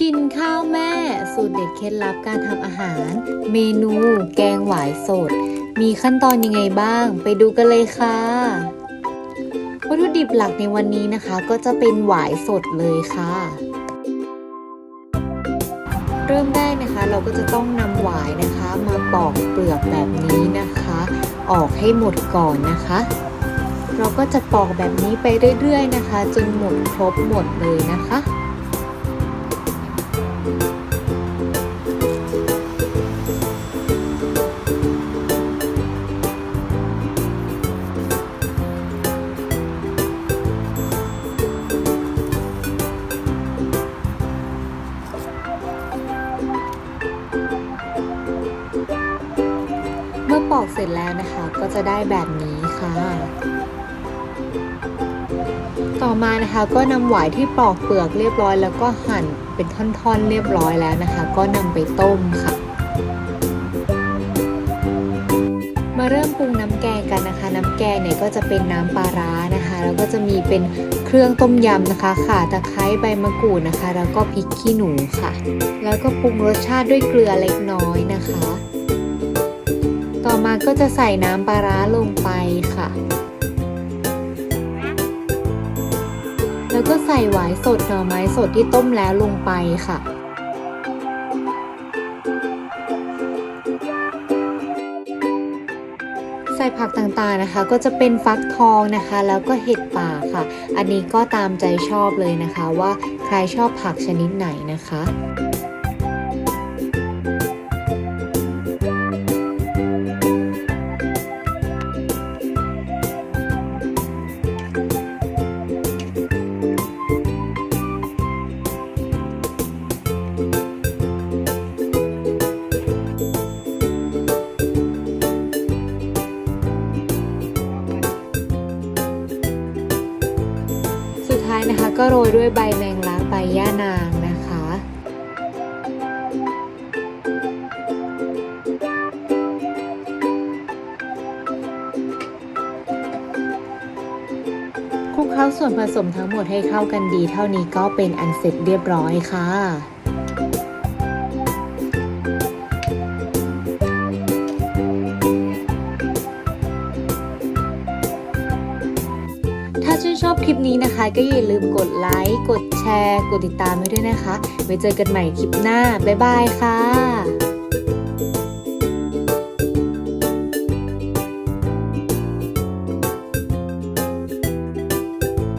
กินข้าวแม่ สูตรเด็ดเคล็ดลับการทำอาหาร เมนู แกงหวายสด มีขั้นตอนยังไงบ้าง ไปดูกันเลยค่ะ วัตถุดิบหลักในวันนี้นะคะ ก็จะเป็นหวายสดเลยค่ะ เริ่มแรกนะคะ เราก็จะต้องนำหวายนะคะ มาปอกเปลือกแบบนี้นะคะ ออกให้หมดก่อนนะคะ เราก็จะปอกแบบนี้ไปเรื่อยๆนะคะ จนหมดครบหมดเลยนะคะ เมื่อปอกเสร็จแล้วนะคะ ก็จะได้แบบนี้ค่ะ ต่อมานะคะก็นำหวายที่ปอกเปลือกเรียบร้อย แล้วก็หั่นเป็นท่อนๆเรียบร้อยแล้วนะคะ ก็นำไปต้มค่ะ มาเริ่มปรุงน้ำแกงกันนะคะ น้ำแกงเนี่ยก็จะเป็นน้ำปลาร้านะคะ แล้วก็จะมีเป็นเครื่องต้มยำนะคะข่าตะไคร้ใบมะกรูดนะคะ แล้วก็พริกขี้หนูค่ะ แล้วก็ปรุงรสชาติด้วยเกลือเล็กน้อยนะคะ ต่อมาก็จะใส่น้ำปลาร้าลงไปค่ะ ก็ใส่หวายสดหน่อไม้สดที่ต้มแล้วลงไปค่ะ ใส่ผักต่างๆนะคะ ก็จะเป็นฟักทองนะคะ แล้วก็เห็ดป่าค่ะ อันนี้ก็ตามใจชอบเลยนะคะว่าใครชอบผักชนิดไหนนะคะ นะคะ ก็โรยด้วยใบแมงลักใบย่านางนะคะ คลุกเคล้าส่วนผสมทั้งหมดให้เข้ากันดีเท่านี้ก็เป็นอันเสร็จเรียบร้อยค่ะ ถ้าชื่นชอบคลิปนี้นะคะ ก็อย่าลืมกดไลค์ กดแชร์ กดติดตามไว้ด้วยนะคะ ไว้เจอกันใหม่คลิปหน้า บ๊ายบายค่ะ